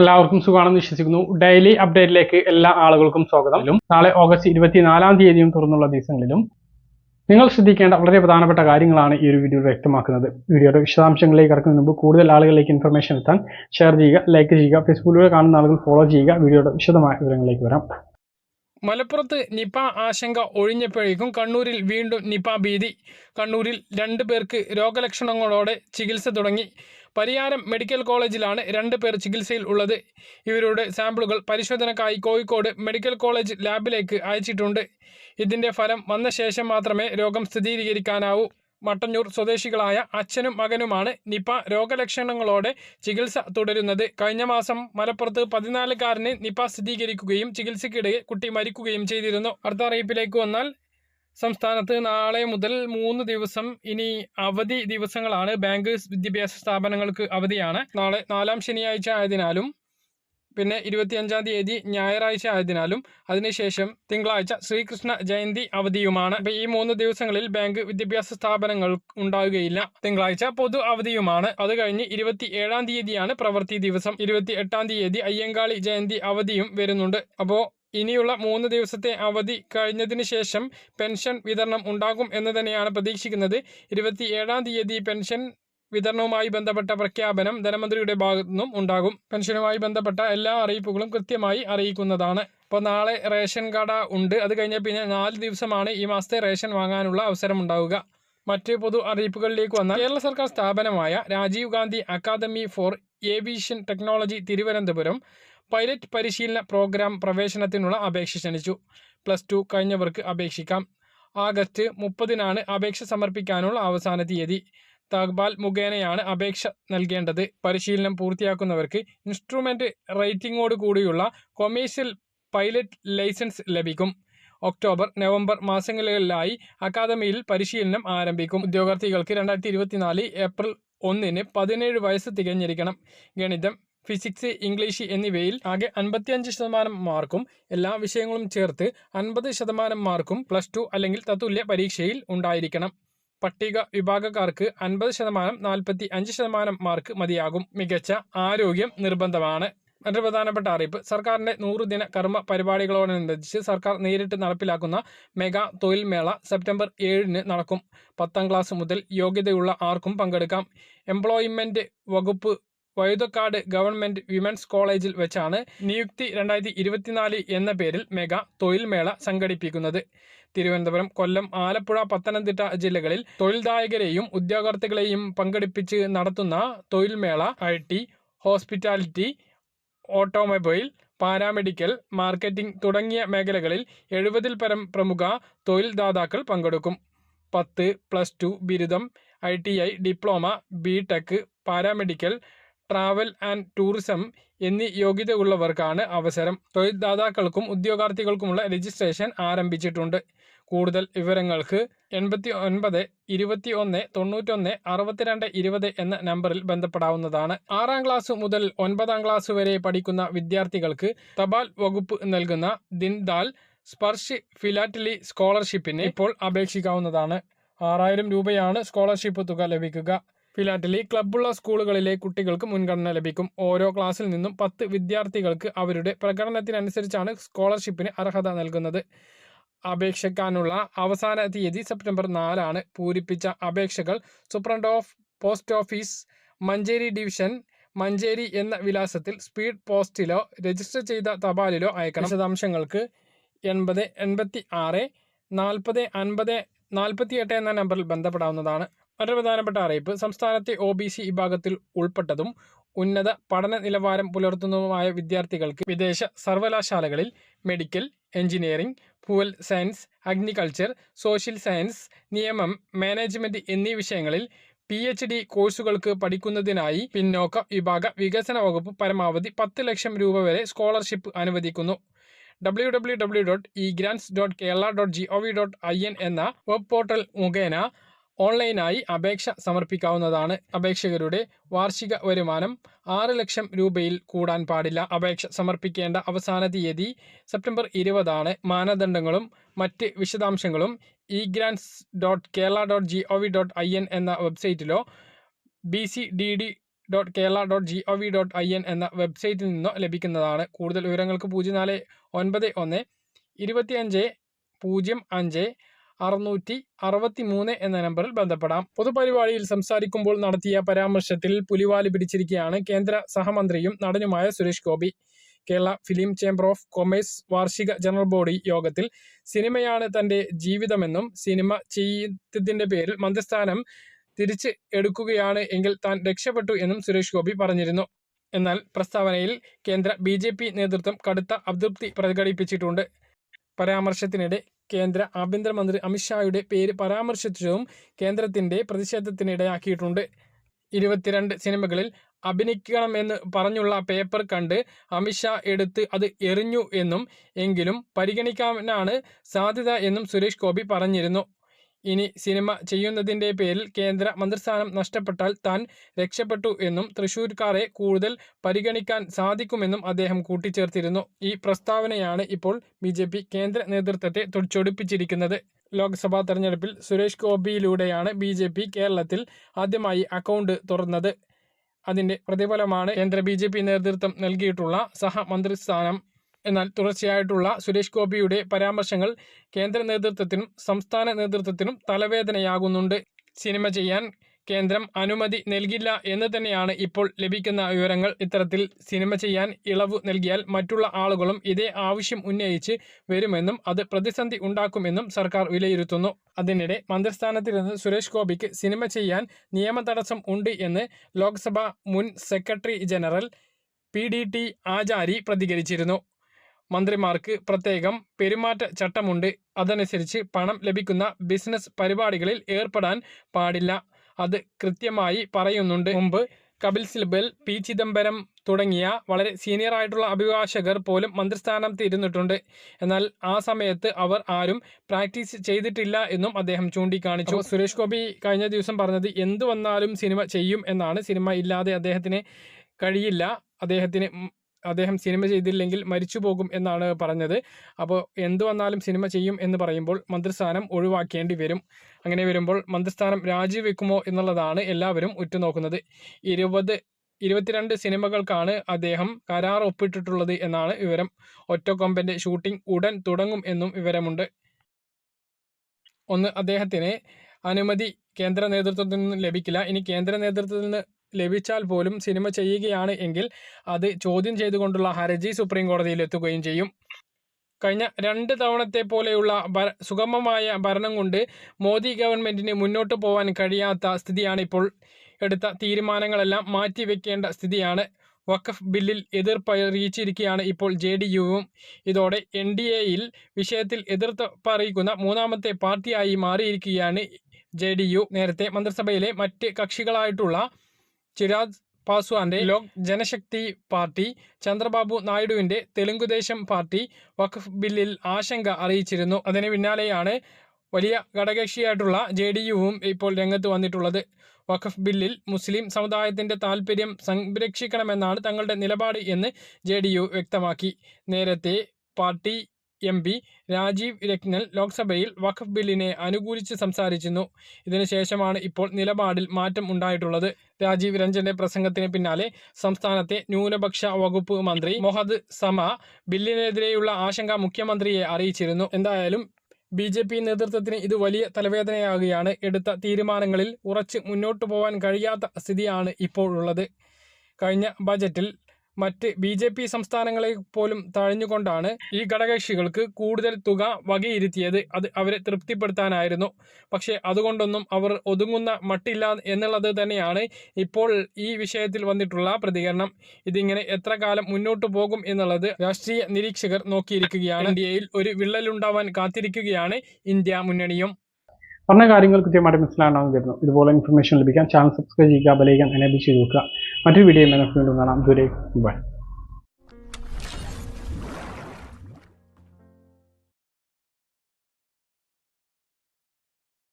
എല്ലാവർക്കും സുഖമാണെന്ന് വിശ്വസിക്കുന്നു. ഡെയിലി അപ്ഡേറ്റിലേക്ക് എല്ലാ ആളുകൾക്കും സ്വാഗതം. നാളെ ഓഗസ്റ്റ് ഇരുപത്തിനാലാം തീയതിയും തുറന്നുള്ള ദിവസങ്ങളിലും നിങ്ങൾ ശ്രദ്ധിക്കേണ്ട വളരെ പ്രധാനപ്പെട്ട കാര്യങ്ങളാണ് ഈ ഒരു വീഡിയോ വ്യക്തമാക്കുന്നത്. വീഡിയോയുടെ വിശദാംശങ്ങളിലേക്ക് കടക്കുന്നതിന് മുമ്പ് കൂടുതൽ ആളുകളിലേക്ക് ഇൻഫർമേഷൻ എത്താൻ ഷെയർ ചെയ്യുക ലൈക്ക് ചെയ്യുക ഫേസ്ബുക്കിലൂടെ കാണുന്ന ആളുകൾ ഫോളോ ചെയ്യുക വീഡിയോയുടെ വിശദമായ വിവരങ്ങളിലേക്ക് വരാം. മലപ്പുറത്ത് നിപ ആശങ്ക ഒഴിഞ്ഞപ്പോഴേക്കും കണ്ണൂരിൽ വീണ്ടും നിപ ഭീതി. കണ്ണൂരിൽ രണ്ടു പേർക്ക് രോഗലക്ഷണങ്ങളോടെ ചികിത്സ തുടങ്ങി. പരിയാരം മെഡിക്കൽ കോളേജിലാണ് രണ്ട് പേർ ചികിത്സയിൽ ഉള്ളത്. ഇവരുടെ സാമ്പിളുകൾ പരിശോധനക്കായി കോഴിക്കോട് മെഡിക്കൽ കോളേജ് ലാബിലേക്ക് അയച്ചിട്ടുണ്ട്. ഇതിന്റെ ഫലം വന്ന ശേഷം മാത്രമേ രോഗം സ്ഥിരീകരിക്കാനാവൂ. മട്ടന്നൂർ സ്വദേശികളായ അച്ഛനും മകനുമാണ് നിപ രോഗലക്ഷണങ്ങളോടെ ചികിത്സ തുടരുന്നത്. കഴിഞ്ഞ മാസം മലപ്പുറത്ത് പതിനാലുകാരന് നിപ സ്ഥിരീകരിക്കുകയും ചികിത്സയ്ക്കിടെ കുട്ടി മരിക്കുകയും ചെയ്തിരുന്നു. അടുത്ത അറിയിപ്പിലേക്ക് വന്നാൽ സംസ്ഥാനത്ത് നാളെ മുതൽ മൂന്ന് ദിവസം ഇനി അവധി ദിവസങ്ങളാണ് ബാങ്ക് വിദ്യാഭ്യാസ സ്ഥാപനങ്ങൾക്ക് അവധിയാണ്. നാളെ നാലാം ശനിയാഴ്ച ആയതിനാലും പിന്നെ ഇരുപത്തിയഞ്ചാം തീയതി ഞായറാഴ്ച ആയതിനാലും അതിനുശേഷം തിങ്കളാഴ്ച ശ്രീകൃഷ്ണ ജയന്തി അവധിയുമാണ്. അപ്പൊ ഈ മൂന്ന് ദിവസങ്ങളിൽ ബാങ്ക് വിദ്യാഭ്യാസ സ്ഥാപനങ്ങൾ ഉണ്ടാവുകയില്ല. തിങ്കളാഴ്ച പൊതു അവധിയുമാണ്. അത് കഴിഞ്ഞ് ഇരുപത്തി ഏഴാം തീയതിയാണ് പ്രവൃത്തി ദിവസം. ഇരുപത്തി എട്ടാം തീയതി അയ്യങ്കാളി ജയന്തി അവധിയും വരുന്നുണ്ട്. അപ്പോൾ ഇനിയുള്ള മൂന്ന് ദിവസത്തെ അവധി കഴിഞ്ഞതിന് ശേഷം പെൻഷൻ വിതരണം ഉണ്ടാകും എന്ന് തന്നെയാണ് പ്രതീക്ഷിക്കുന്നത്. ഇരുപത്തി ഏഴാം തീയതി പെൻഷൻ വിതരണവുമായി ബന്ധപ്പെട്ട പ്രഖ്യാപനം ധനമന്ത്രിയുടെ ഭാഗത്തു നിന്നും ഉണ്ടാകും. പെൻഷനുമായി ബന്ധപ്പെട്ട എല്ലാ അറിയിപ്പുകളും കൃത്യമായി അറിയിക്കുന്നതാണ്. അപ്പോൾ നാളെ റേഷൻ കട ഉണ്ട്. അത് കഴിഞ്ഞാൽ പിന്നെ നാല് ദിവസമാണ് ഈ മാസത്തെ റേഷൻ വാങ്ങാനുള്ള അവസരം ഉണ്ടാവുക. മറ്റ് പൊതു അറിയിപ്പുകളിലേക്ക് വന്ന കേരള സർക്കാർ സ്ഥാപനമായ Rajiv Gandhi academy for aviation technology Thiruvananthapuram pilot പരിശീലന പ്രോഗ്രാം പ്രവേശനത്തിനുള്ള അപേക്ഷ ക്ഷണിച്ചു. പ്ലസ് ടു കഴിഞ്ഞവർക്ക് അപേക്ഷിക്കാം. ആഗസ്റ്റ് മുപ്പതിനാണ് അപേക്ഷ സമർപ്പിക്കാനുള്ള അവസാന തീയതി. തഹ്ബാൽ മുഖേനയാണ് അപേക്ഷ നൽകേണ്ടത്. പരിശീലനം പൂർത്തിയാക്കുന്നവർക്ക് ഇൻസ്ട്രുമെന്റ് റേറ്റിംഗോട് കൂടിയുള്ള കൊമേഴ്ഷ്യൽ പൈലറ്റ് ലൈസൻസ് ലഭിക്കും. ഒക്ടോബർ നവംബർ മാസങ്ങളിലായി അക്കാദമിയിൽ പരിശീലനം ആരംഭിക്കും. ഉദ്യോഗാർത്ഥികൾക്ക് രണ്ടായിരത്തി ഏപ്രിൽ ഒന്നിന് പതിനേഴ് വയസ്സ് തികഞ്ഞിരിക്കണം. ഗണിതം ഫിസിക്സ് ഇംഗ്ലീഷ് എന്നിവയിൽ ആകെ അൻപത്തിയഞ്ച് ശതമാനം മാർക്കും എല്ലാ വിഷയങ്ങളും ചേർത്ത് അൻപത് ശതമാനം മാർക്കും പ്ലസ് ടു അല്ലെങ്കിൽ തത്തുല്യ പരീക്ഷയിൽ ഉണ്ടായിരിക്കണം. പട്ടിക വിഭാഗക്കാർക്ക് അൻപത് ശതമാനം നാൽപ്പത്തി അഞ്ച് ശതമാനം മാർക്ക് മതിയാകും. മികച്ച ആരോഗ്യം നിർബന്ധമാണ്. മറ്റൊരു പ്രധാനപ്പെട്ട അറിയിപ്പ്. സർക്കാരിന്റെ നൂറുദിന കർമ്മ പരിപാടികളോടനുബന്ധിച്ച് സർക്കാർ നേരിട്ട് നടപ്പിലാക്കുന്ന മെഗാ തൊഴിൽ മേള സെപ്റ്റംബർ ഏഴിന് നടക്കും. പത്താം ക്ലാസ് മുതൽ യോഗ്യതയുള്ള ആർക്കും പങ്കെടുക്കാം. എംപ്ലോയ്മെന്റ് വകുപ്പ് വഴുതക്കാട് ഗവൺമെന്റ് വിമൻസ് കോളേജിൽ വെച്ചാണ് നിയുക്തി രണ്ടായിരത്തി ഇരുപത്തിനാല് എന്ന പേരിൽ മെഗാ തൊഴിൽമേള സംഘടിപ്പിക്കുന്നത്. തിരുവനന്തപുരം കൊല്ലം ആലപ്പുഴ പത്തനംതിട്ട ജില്ലകളിൽ തൊഴിൽദായകരെയും ഉദ്യോഗാർത്ഥികളെയും പങ്കെടുപ്പിച്ച് നടത്തുന്ന തൊഴിൽമേള I T hospitality automobile paramedical marketing തുടങ്ങിയ മേഖലകളിൽ എഴുപതിൽ പരം പ്രമുഖ തൊഴിൽദാതാക്കൾ പങ്കെടുക്കും. പത്ത് പ്ലസ് ടു ബിരുദം I T I diploma B tech paramedical travel and tourism എന്നീ യോഗ്യതയുള്ളവർക്കാണ് അവസരം. തൊഴിൽദാതാക്കൾക്കും ഉദ്യോഗാർത്ഥികൾക്കുമുള്ള രജിസ്ട്രേഷൻ ആരംഭിച്ചിട്ടുണ്ട്. കൂടുതൽ വിവരങ്ങൾക്ക് എൺപത്തി ഒൻപത് ഇരുപത്തി ഒന്ന് തൊണ്ണൂറ്റൊന്ന് അറുപത്തിരണ്ട് ഇരുപത് എന്ന നമ്പറിൽ ബന്ധപ്പെടാവുന്നതാണ്. ആറാം ക്ലാസ് മുതൽ ഒൻപതാം ക്ലാസ് വരെ പഠിക്കുന്ന വിദ്യാർത്ഥികൾക്ക് തപാൽ വകുപ്പ് നൽകുന്ന ദിൻദാൽ സ്പർശ് ഫിലാറ്റലി സ്കോളർഷിപ്പിന് ഇപ്പോൾ അപേക്ഷിക്കാവുന്നതാണ്. ആറായിരം രൂപയാണ് സ്കോളർഷിപ്പ് തുക ലഭിക്കുക. ഫിലാറ്റലി ക്ലബ്ബുള്ള സ്കൂളുകളിലെ കുട്ടികൾക്ക് മുൻഗണന ലഭിക്കും. ഓരോ ക്ലാസ്സിൽ നിന്നും പത്ത് വിദ്യാർത്ഥികൾക്ക് അവരുടെ പ്രകടനത്തിനനുസരിച്ചാണ് സ്കോളർഷിപ്പിന് അർഹത നൽകുന്നത്. അപേക്ഷിക്കാനുള്ള അവസാന തീയതി സെപ്റ്റംബർ നാലാണ്. പൂരിപ്പിച്ച അപേക്ഷകൾ superintendent of post office Manjeri division Manjeri എന്ന വിലാസത്തിൽ സ്പീഡ് പോസ്റ്റിലോ രജിസ്റ്റർ ചെയ്ത തപാലിലോ അയക്കണം. വിശദാംശങ്ങൾക്ക് എൺപത് എൺപത്തി ആറ് നാൽപ്പത് അൻപത് നാൽപ്പത്തി എട്ട് എന്ന നമ്പറിൽ ബന്ധപ്പെടാവുന്നതാണ്. മറ്റൊരു പ്രധാനപ്പെട്ട അറിയിപ്പ്. സംസ്ഥാനത്തെ ഒ ബി സി വിഭാഗത്തിൽ ഉൾപ്പെട്ടതും ഉന്നത പഠന നിലവാരം പുലർത്തുന്നതുമായ വിദ്യാർത്ഥികൾക്ക് വിദേശ സർവകലാശാലകളിൽ medical engineering fuel science agriculture social science നിയമം മാനേജ്മെന്റ് എന്നീ വിഷയങ്ങളിൽ പി എച്ച് ഡി കോഴ്സുകൾക്ക് പഠിക്കുന്നതിനായി പിന്നോക്ക വിഭാഗ വികസന വകുപ്പ് പരമാവധി പത്ത് ലക്ഷം രൂപ വരെ സ്കോളർഷിപ്പ് അനുവദിക്കുന്നു. W W W dot E grants dot Kerala dot G O V dot I N എന്ന വെബ് പോർട്ടൽ മുഖേന ഓൺലൈനായി അപേക്ഷ സമർപ്പിക്കാവുന്നതാണ്. അപേക്ഷകരുടെ വാർഷിക വരുമാനം ആറ് ലക്ഷം രൂപയിൽ കൂടാൻ പാടില്ല. അപേക്ഷ സമർപ്പിക്കേണ്ട അവസാന തീയതി സെപ്റ്റംബർ ഇരുപതാണ്. മാനദണ്ഡങ്ങളും മറ്റ് വിശദാംശങ്ങളും E grants dot Kerala dot G O V dot I N എന്ന വെബ്സൈറ്റിലോ B C D D dot Kerala dot G O V dot I N എന്ന വെബ്സൈറ്റിൽ നിന്നോ ലഭിക്കുന്നതാണ്. കൂടുതൽ വിവരങ്ങൾക്ക് പൂജ്യം നാല് ഒൻപത് ഒന്ന് ഇരുപത്തിയഞ്ച് പൂജ്യം അഞ്ച് അറുന്നൂറ്റി അറുപത്തി മൂന്ന് എന്ന നമ്പറിൽ ബന്ധപ്പെടാം. പൊതുപരിപാടിയിൽ സംസാരിക്കുമ്പോൾ നടത്തിയ പരാമർശത്തിൽ പുലിവാലി പിടിച്ചിരിക്കുകയാണ് കേന്ദ്ര സഹമന്ത്രിയും നടനുമായ Suresh Gopi. Kerala film chamber of commerce വാർഷിക ജനറൽ ബോഡി യോഗത്തിൽ സിനിമയാണ് തന്റെ ജീവിതമെന്നും സിനിമ ചെയ്തതിന്റെ പേരിൽ മന്ത്രിസ്ഥാനം തിരിച്ച് എടുക്കുകയാണ് എങ്കിൽ താൻ രക്ഷപ്പെട്ടു എന്നും സുരേഷ് ഗോപി പറഞ്ഞിരുന്നു. എന്നാൽ പ്രസ്താവനയിൽ കേന്ദ്ര ബി നേതൃത്വം കടുത്ത അതൃപ്തി പ്രകടിപ്പിച്ചിട്ടുണ്ട്. പരാമർശത്തിനിടെ കേന്ദ്ര ആഭ്യന്തരമന്ത്രി അമിത്ഷായുടെ പേര് പരാമർശിച്ചതും കേന്ദ്രത്തിന്റെ പ്രതിഷേധത്തിനിടയാക്കിയിട്ടുണ്ട് ഇരുപത്തിരണ്ട് സിനിമകളിൽ അഭിനയിക്കണമെന്ന് പറഞ്ഞുള്ള പേപ്പർ കണ്ട് അമിത്ഷാ എടുത്ത് അത് എറിഞ്ഞു എന്നും എങ്കിലും പരിഗണിക്കാനാണ് സാധ്യത എന്നും സുരേഷ് ഗോപി പറഞ്ഞിരുന്നു. ഇനി സിനിമ ചെയ്യുന്നതിന്റെ പേരിൽ കേന്ദ്ര മന്ത്രിസ്ഥാനം നഷ്ടപ്പെട്ടാൽ താൻ രക്ഷപ്പെട്ടു എന്നും തൃശൂർക്കാരെ കൂടുതൽ പരിഗണിക്കാൻ സാധിക്കുമെന്നും അദ്ദേഹം കൂട്ടിച്ചേർത്തിരുന്നു. ഈ പ്രസ്താവനയാണ് ഇപ്പോൾ ബി ജെ പി കേന്ദ്ര നേതൃത്വത്തെ തുടിച്ചൊടിപ്പിച്ചിരിക്കുന്നത്. ലോക്സഭാ തെരഞ്ഞെടുപ്പിൽ സുരേഷ് ഗോപിയിലൂടെയാണ് ബി ജെ പി കേരളത്തിൽ ആദ്യമായി അക്കൗണ്ട് തുറന്നത്. അതിന്റെ പ്രതിഫലമാണ് കേന്ദ്ര ബി ജെ പി നേതൃത്വം നൽകിയിട്ടുള്ള സഹമന്ത്രിസ്ഥാനം. എന്നാൽ തുടർച്ചയായിട്ടുള്ള സുരേഷ് ഗോപിയുടെ പരാമർശങ്ങൾ കേന്ദ്ര നേതൃത്വത്തിനും സംസ്ഥാന നേതൃത്വത്തിനും തലവേദനയാകുന്നുണ്ട്. സിനിമ ചെയ്യാൻ കേന്ദ്രം അനുമതി നൽകില്ല എന്ന് തന്നെയാണ് ഇപ്പോൾ ലഭിക്കുന്ന വിവരങ്ങൾ. ഇത്തരത്തിൽ സിനിമ ചെയ്യാൻ ഇളവ് നൽകിയാൽ മറ്റുള്ള ആളുകളും ഇതേ ആവശ്യം ഉന്നയിച്ച് വരുമെന്നും അത് പ്രതിസന്ധി ഉണ്ടാക്കുമെന്നും സർക്കാർ വിലയിരുത്തുന്നു. അതിനിടെ മന്ത്രിസ്ഥാനത്തിരുന്ന് സുരേഷ് ഗോപിക്ക് സിനിമ ചെയ്യാൻ നിയമ തടസ്സം ഉണ്ട് എന്ന് ലോക്സഭ മുൻ secretary general P D T Achari പ്രതികരിച്ചിരുന്നു. മന്ത്രിമാർക്ക് പ്രത്യേകം പെരുമാറ്റ ചട്ടമുണ്ട്. അതനുസരിച്ച് പണം ലഭിക്കുന്ന ബിസിനസ് പരിപാടികളിൽ ഏർപ്പെടാൻ പാടില്ല. അത് കൃത്യമായി പറയുന്നുണ്ട്. മുമ്പ് കപിൽ സിബൽ പി ചിദംബരം തുടങ്ങിയ വളരെ സീനിയർ ആയിട്ടുള്ള അഭിഭാഷകർ പോലും മന്ത്രിസ്ഥാനത്ത് ഇരുന്നിട്ടുണ്ട് എന്നാൽ ആ സമയത്ത് അവർ ആരും പ്രാക്ടീസ് ചെയ്തിട്ടില്ല എന്നും അദ്ദേഹം ചൂണ്ടിക്കാണിച്ചു. സുരേഷ് ഗോപി കഴിഞ്ഞ ദിവസം പറഞ്ഞത് എന്തു വന്നാലും സിനിമ ചെയ്യും എന്നാണ്. സിനിമ ഇല്ലാതെ അദ്ദേഹത്തിന് കഴിയില്ല. അദ്ദേഹത്തിന് അദ്ദേഹം സിനിമ ചെയ്തില്ലെങ്കിൽ മരിച്ചു പോകും എന്നാണ് പറഞ്ഞത്. അപ്പോൾ എന്തു വന്നാലും സിനിമ ചെയ്യും എന്ന് പറയുമ്പോൾ മന്ത്രിസ്ഥാനം ഒഴിവാക്കേണ്ടി വരും. അങ്ങനെ വരുമ്പോൾ മന്ത്രിസ്ഥാനം രാജിവെക്കുമോ എന്നുള്ളതാണ് എല്ലാവരും ഉറ്റുനോക്കുന്നത്. ഇരുപത് ഇരുപത്തിരണ്ട് സിനിമകൾക്കാണ് അദ്ദേഹം കരാർ ഒപ്പിട്ടിട്ടുള്ളത് എന്നാണ് വിവരം. ഒറ്റക്കൊമ്പന്റെ ഷൂട്ടിംഗ് ഉടൻ തുടങ്ങും എന്നും വിവരമുണ്ട്. ഒന്ന് അദ്ദേഹത്തിന് അനുമതി കേന്ദ്ര നേതൃത്വത്തിൽ നിന്ന് ലഭിക്കില്ല. ഇനി കേന്ദ്ര നേതൃത്വത്തിൽ നിന്ന് ലഭിച്ചാൽ പോലും സിനിമ ചെയ്യുകയാണ് എങ്കിൽ അത് ചോദ്യം ചെയ്തുകൊണ്ടുള്ള ഹർജി സുപ്രീം കോടതിയിൽ എത്തുകയും ചെയ്യും. കഴിഞ്ഞ രണ്ട് തവണത്തെ പോലെയുള്ള സുഗമമായ ഭരണം കൊണ്ട് മോദി ഗവൺമെന്റിന് മുന്നോട്ട് പോകാൻ കഴിയാത്ത സ്ഥിതിയാണ് ഇപ്പോൾ എടുത്ത തീരുമാനങ്ങളെല്ലാം മാറ്റിവെക്കേണ്ട സ്ഥിതിയാണ്. വഖഫ് ബില്ലിൽ എതിർപ്പ് അറിയിച്ചിരിക്കുകയാണ് ഇപ്പോൾ ജെ ഡി യുവും. ഇതോടെ എൻ ഡി എയിൽ വിഷയത്തിൽ എതിർപ്പറിയിക്കുന്ന മൂന്നാമത്തെ പാർട്ടിയായി മാറിയിരിക്കുകയാണ് ജെ ഡി യു. നേരത്തെ മന്ത്രിസഭയിലെ മറ്റ് കക്ഷികളായിട്ടുള്ള ചിരാഗ് പാസ്വാന്റെ ലോക് ജനശക്തി പാർട്ടി ചന്ദ്രബാബു നായിഡുവിന്റെ തെലുങ്കുദേശം പാർട്ടി വഖഫ് ബില്ലിൽ ആശങ്ക അറിയിച്ചിരുന്നു. അതിന് പിന്നാലെയാണ് വലിയ ഘടകകക്ഷിയായിട്ടുള്ള ജെ ഡി യുവും ഇപ്പോൾ രംഗത്ത് വന്നിട്ടുള്ളത്. വഖഫ് ബില്ലിൽ മുസ്ലിം സമുദായത്തിന്റെ താൽപ്പര്യം സംരക്ഷിക്കണമെന്നാണ് തങ്ങളുടെ നിലപാട് എന്ന് ജെ വ്യക്തമാക്കി. നേരത്തെ പാർട്ടി എം പി രാജീവ് രക്നൽ ലോക്സഭയിൽ വഖഫ് ബില്ലിനെ അനുകൂലിച്ച് സംസാരിച്ചിരുന്നു. ഇതിനുശേഷമാണ് ഇപ്പോൾ നിലപാടിൽ മാറ്റം ഉണ്ടായിട്ടുള്ളത്. രാജീവ് രഞ്ജന്റെ പ്രസംഗത്തിന് പിന്നാലെ സംസ്ഥാനത്തെ ന്യൂനപക്ഷ വകുപ്പ് മന്ത്രി മൊഹദ് സമ ബില്ലിനെതിരെയുള്ള ആശങ്ക മുഖ്യമന്ത്രിയെ അറിയിച്ചിരുന്നു. എന്തായാലും ബി ജെ പി നേതൃത്വത്തിന് ഇത് വലിയ തലവേദനയാകുകയാണ്. എടുത്ത തീരുമാനങ്ങളിൽ ഉറച്ച് മുന്നോട്ടു പോകാൻ കഴിയാത്ത സ്ഥിതിയാണ് ഇപ്പോഴുള്ളത്. കഴിഞ്ഞ ബജറ്റിൽ മറ്റ് ബി ജെ പി സംസ്ഥാനങ്ങളെ പോലും തഴഞ്ഞുകൊണ്ടാണ് ഈ ഘടകകക്ഷികൾക്ക് കൂടുതൽ തുക വകയിരുത്തിയത്. അത് അവരെ തൃപ്തിപ്പെടുത്താനായിരുന്നു. പക്ഷേ അതുകൊണ്ടൊന്നും അവർ ഒതുങ്ങുന്ന മട്ടില്ല എന്നുള്ളത് തന്നെയാണ് ഇപ്പോൾ ഈ വിഷയത്തിൽ വന്നിട്ടുള്ള പ്രതികരണം. ഇതിങ്ങനെ എത്ര കാലം മുന്നോട്ടു പോകും എന്നുള്ളത് രാഷ്ട്രീയ നിരീക്ഷകർ നോക്കിയിരിക്കുകയാണ്. ഇന്ത്യയിൽ ഒരു വിള്ളലുണ്ടാവാൻ കാത്തിരിക്കുകയാണ് ഇന്ത്യ മുന്നണിയും. പറഞ്ഞ കാര്യങ്ങൾ കൃത്യമായിട്ട് മനസ്സിലാകണമെന്ന് വരുന്നു ഇതുപോലെ ഇൻഫർമേഷൻ ലഭിക്കാൻ ചാനൽ സബ്സ്ക്രൈബ് ചെയ്യുക ബലയിക്കാൻ എനേബിൾ ചെയ്ത് നോക്കുക മറ്റൊരു വീഡിയോ വീണ്ടും കാണാം. ദൂരെ ബൈ